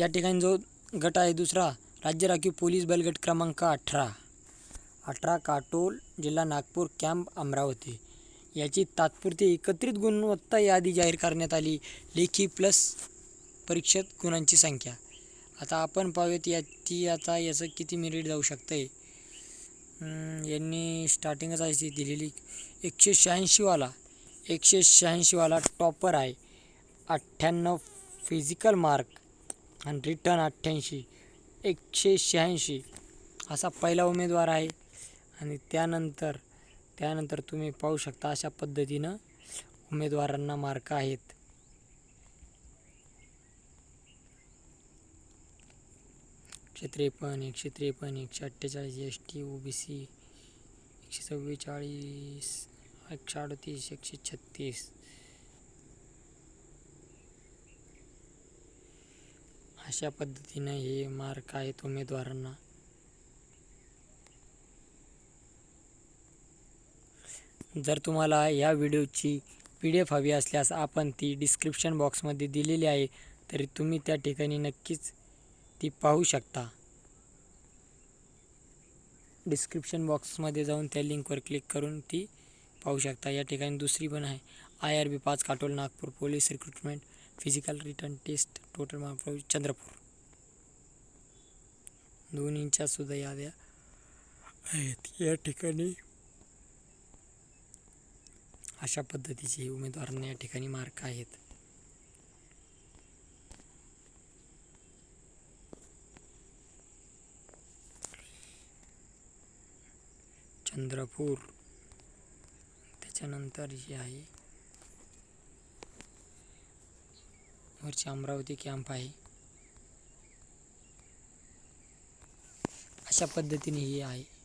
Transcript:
या ठिकाणी जो गट आहे दुसरा राज्य राखीव पोलीस बलगट क्रमांक अठरा. अठरा काटोल जिल्हा नागपूर कॅम्प अमरावती. याची तात्पुरती एकत्रित गुणवत्ता यादी जाहीर करण्यात आली. लेखी प्लस परीक्षेत गुणांची संख्या. आता आपण पाहूयात या ती आता याचं किती मेरिट जाऊ शकतं आहे यांनी स्टार्टिंगच अशी दिलेली. एकशे शहाऐंशीवाला एकशे शहाऐंशीवाला टॉपर आहे. अठ्ठ्याण्णव फिजिकल मार्क आणि रिटर्न अठ्ठ्याऐंशी एकशे शहाऐंशी असा पहिला उमेदवार आहे. आणि त्यानंतर त्यानंतर तुम्ही पाहू शकता अशा पद्धतीनं उमेदवारांना मार्क आहेत. एकशे त्रेपन्न एकशे त्रेपन्न एकशे अठ्ठेचाळीस S T O B C एकशे चव्वेचाळीस एकशे अडतीस एकशे छत्तीस. अशा पद्धतीनं हे मार्क आहेत उमेदवारांना. जर तुम्हाला या व्हिडिओची पी डी एफ हवी असल्यास आपण ती डिस्क्रिप्शन बॉक्समध्ये दिलेली आहे तरी तुम्ही त्या ठिकाणी नक्कीच ती पाहू शकता. डिस्क्रिप्शन बॉक्समध्ये जाऊन त्या लिंकवर क्लिक करून ती पाहू शकता. या ठिकाणी दुसरी पण आहे. आय आर बी पाच Katol Nagpur police recruitment. Physical written test total mark Chandrapur दोन्हींच्या सुद्धा याद्या. आहेत. या ठिकाणी अशा पद्धतीचे उमेदवारांना या ठिकाणी मार्क आहेत. चंद्रपूर त्याच्यानंतर जे आहे वरची अमरावती कॅम्प आहे. अशा पद्धतीने ही आहे.